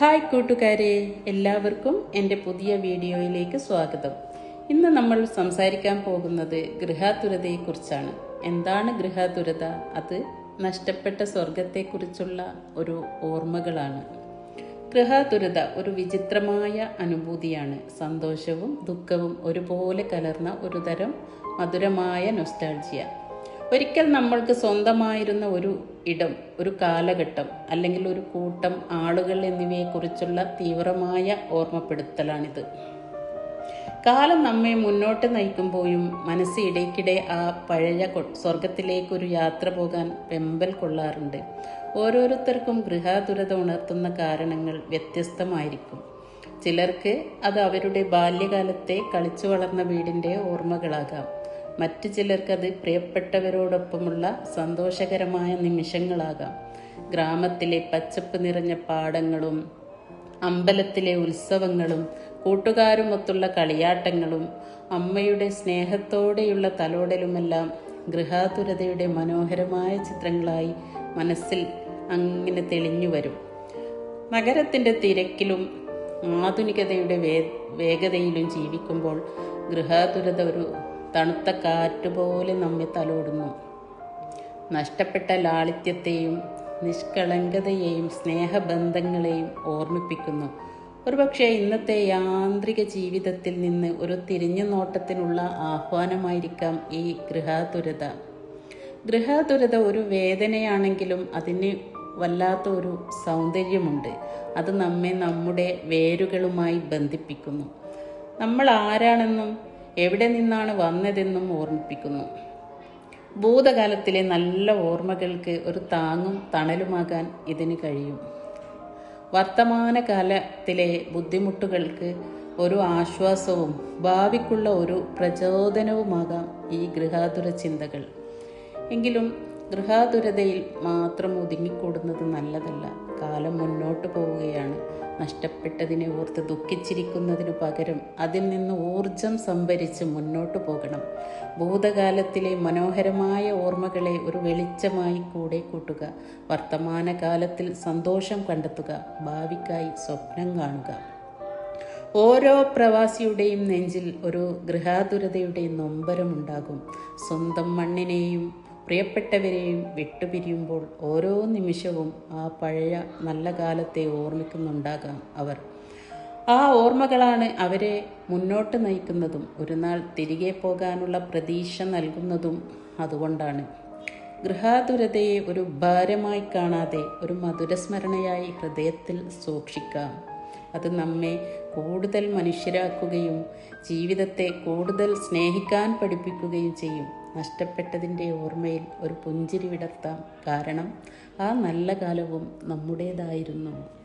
Hi കൂട്ടുകാരെ എല്ലാവർക്കും എന്റെ പുതിയ വീഡിയോയിലേക്ക് സ്വാഗതം. ഇന്ന് നമ്മൾ സംസാരിക്കാൻ പോകുന്നത് ഗൃഹാതുരതയെക്കുറിച്ചാണ്. എന്താണ് ഗൃഹാതുരത? അത് നഷ്ടപ്പെട്ട സ്വർഗത്തെക്കുറിച്ചുള്ള ഒരു ഓർമ്മകളാണ്. ഗൃഹാതുരത ഒരു വിചിത്രമായ അനുഭൂതിയാണ്. സന്തോഷവും ദുഃഖവും ഒരുപോലെ കലർന്ന ഒരു തരം മധുരമായ നൊസ്റ്റാൾജിയ ഒരിക്കൽ നമ്മൾക്ക് സ്വന്തമായിരുന്ന ഒരു ഇടം ഒരു കാലഘട്ടം അല്ലെങ്കിൽ ഒരു കൂട്ടം ആളുകൾ എന്നിവയെക്കുറിച്ചുള്ള തീവ്രമായ ഓർമ്മപ്പെടുത്തലാണിത്. കാലം നമ്മെ മുന്നോട്ട് നയിക്കുമ്പോഴും മനസ്സ് ഇടയ്ക്കിടെ ആ പഴയ സ്വർഗത്തിലേക്കൊരു യാത്ര പോകാൻ വെമ്പൽ കൊള്ളാറുണ്ട്. ഓരോരുത്തർക്കും ഗൃഹാതുരത ഉണർത്തുന്ന കാരണങ്ങൾ വ്യത്യസ്തമായിരിക്കും. ചിലർക്ക് അത് അവരുടെ ബാല്യകാലത്തെ കളിച്ചു വളർന്ന വീടിന്റെ ഓർമ്മകളാകാം. മറ്റു ചിലർക്കത് പ്രിയപ്പെട്ടവരോടൊപ്പമുള്ള സന്തോഷകരമായ നിമിഷങ്ങളാകാം. ഗ്രാമത്തിലെ പച്ചപ്പ് നിറഞ്ഞ പാടങ്ങളും അമ്പലത്തിലെ ഉത്സവങ്ങളും കൂട്ടുകാരുമൊത്തുള്ള കളിയാട്ടങ്ങളും അമ്മയുടെ സ്നേഹത്തോടെയുള്ള തലോടലുമെല്ലാം ഗൃഹാതുരതയുടെ മനോഹരമായ ചിത്രങ്ങളായി മനസ്സിൽ അങ്ങനെ തെളിഞ്ഞു വരും നഗരത്തിന്റെ തിരക്കിലും ആധുനികതയുടെ വേഗതയിലും ജീവിക്കുമ്പോൾ ഗൃഹാതുരത ഒരു തണുത്ത കാറ്റുപോലെ നമ്മെ തലോടുന്നു. നഷ്ടപ്പെട്ട ലാളിത്യത്തെയും നിഷ്കളങ്കതയെയും സ്നേഹബന്ധങ്ങളെയും ഓർമ്മിപ്പിക്കുന്നു. ഒരുപക്ഷെ ഇന്നത്തെ യാന്ത്രിക ജീവിതത്തിൽ നിന്ന് ഒരു തിരിഞ്ഞു നോട്ടത്തിനുള്ള ആഹ്വാനമായിരിക്കാം ഈ ഗൃഹാതുരത. ഗൃഹാതുരത ഒരു വേദനയാണെങ്കിലും അതിന് വല്ലാത്ത ഒരു സൗന്ദര്യമുണ്ട്. അത് നമ്മെ നമ്മുടെ വേരുകളുമായി ബന്ധിപ്പിക്കുന്നു. നമ്മൾ ആരാണെന്നും എവിടെ നിന്നാണ് വന്നതെന്നും ഓർമ്മിപ്പിക്കുന്നു. ഭൂതകാലത്തിലെ നല്ല ഓർമ്മകൾക്ക് ഒരു താങ്ങും തണലുമാകാൻ ഇതിന് കഴിയും. വർത്തമാനകാലത്തിലെ ബുദ്ധിമുട്ടുകൾക്ക് ഒരു ആശ്വാസവും ഭാവിക്കുള്ള ഒരു പ്രചോദനവുമാകാം ഈ ഗൃഹാതുര ചിന്തകൾ എങ്കിലും ഗൃഹാതുരതയിൽ മാത്രം ഒതുങ്ങിക്കൂടുന്നത് നല്ലതല്ല. കാലം മുന്നോട്ട് പോവുകയാണ്. നഷ്ടപ്പെട്ടതിനെ ഓർത്ത് ദുഃഖിച്ചിരിക്കുന്നതിനു പകരം അതിൽ നിന്ന് ഊർജം സംഭരിച്ച് മുന്നോട്ട് പോകണം. ഭൂതകാലത്തിലെ മനോഹരമായ ഓർമ്മകളെ ഒരു വെളിച്ചമായി കൂടെ കൂട്ടുക. വർത്തമാനകാലത്തിൽ സന്തോഷം കണ്ടെത്തുക. ഭാവിക്കായി സ്വപ്നം കാണുക. ഓരോ പ്രവാസിയുടെയും നെഞ്ചിൽ ഒരു ഗൃഹാതുരതയുടെ നൊമ്പരമുണ്ടാകും. സ്വന്തം മണ്ണിനെയും പ്രിയപ്പെട്ടവരെയും വിട്ടുപിരിയുമ്പോൾ ഓരോ നിമിഷവും ആ പഴയ നല്ല കാലത്തെ ഓർമ്മിക്കുന്നുണ്ടാകാം അവർ. ആ ഓർമ്മകളാണ് അവരെ മുന്നോട്ട് നയിക്കുന്നതും ഒരു നാൾ തിരികെ പോകാനുള്ള പ്രതീക്ഷ നൽകുന്നതും അതുകൊണ്ടാണ്. ഗൃഹാതുരതയെ ഒരു ഭാരമായി കാണാതെ ഒരു മധുരസ്മരണയായി ഹൃദയത്തിൽ സൂക്ഷിക്കാം. അത് നമ്മെ കൂടുതൽ മനുഷ്യരാക്കുകയും ജീവിതത്തെ കൂടുതൽ സ്നേഹിക്കാൻ പഠിപ്പിക്കുകയും ചെയ്യും. നഷ്ടപ്പെട്ടതിന്റെ ഓർമ്മയിൽ ഒരു പുഞ്ചിരി വിടർത്താം. കാരണം ആ നല്ല കാലവും നമ്മുടേതായിരുന്നു.